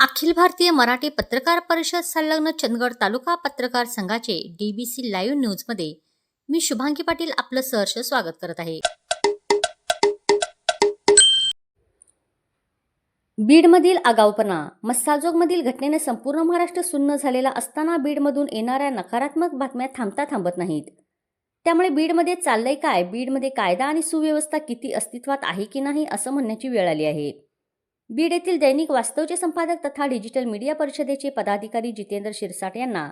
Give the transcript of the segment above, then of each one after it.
अखिल भारतीय मराठी पत्रकार परिषद संलग्न चंदगड तालुका पत्रकार संघाचे डीबीसी लाईव्ह न्यूजमध्ये मी शुभांगी पाटील आपलं सहर्ष स्वागत करत आहे. बीडमधील आगाऊपणा मस्साजोगमधील घटनेने संपूर्ण महाराष्ट्र सुन्न झालेला असताना बीडमधून येणाऱ्या नकारात्मक बातम्या थांबता थांबत नाहीत. त्यामुळे बीडमध्ये चाललंय काय? बीडमध्ये कायदा आणि सुव्यवस्था किती अस्तित्वात आहे की नाही असं म्हणण्याची वेळ आली आहे. बीड येथील दैनिक वास्तवचे संपादक तथा डिजिटल मीडिया परिषदेचे पदाधिकारी जितेंद्र शिरसाट यांना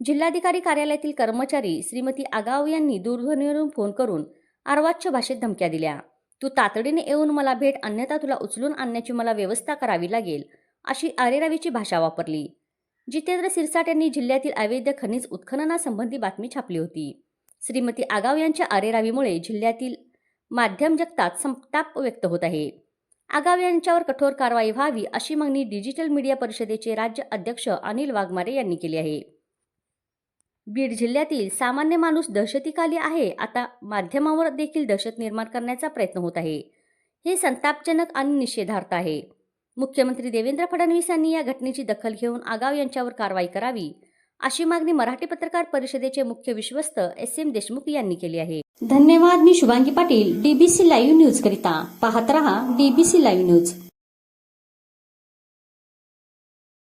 जिल्हाधिकारी कार्यालयातील कर्मचारी श्रीमती आगाव यांनी दूरध्वनीवरून फोन करून अर्वाच्य भाषेत धमक्या दिल्या. तू तातडीने येऊन मला भेट अन्यथा तुला उचलून आणण्याची मला व्यवस्था करावी लागेल अशी आरेरावीची भाषा वापरली. जितेंद्र सिरसाट यांनी जिल्ह्यातील अवैध खनिज उत्खननासंबंधी बातमी छापली होती. श्रीमती आगाव यांच्या आरेरावीमुळे जिल्ह्यातील माध्यम जगतात संताप व्यक्त होत आहे. आगाव यांच्यावर कठोर कारवाई व्हावी अशी मागणी डिजिटल मीडिया परिषदेचे राज्य अध्यक्ष अनिल वाघमारे यांनी केली आहे. बीड जिल्ह्यातील सामान्य माणूस दहशतीखाली आहे आता माध्यमावर देखील दहशत निर्माण करण्याचा प्रयत्न होत आहे. हे संतापजनक आणि निषेधार्थ आहे. मुख्यमंत्री देवेंद्र फडणवीस यांनी या घटनेची दखल घेऊन आगाव यांच्यावर कारवाई करावी अशी मागणी मराठी पत्रकार परिषदेचे मुख्य विश्वस्त एस एम देशमुख यांनी केली आहे. धन्यवाद मी Shubhangi Patil D B C live news करिता. पाहत रहा डीबीसी लाईव्ह न्यूज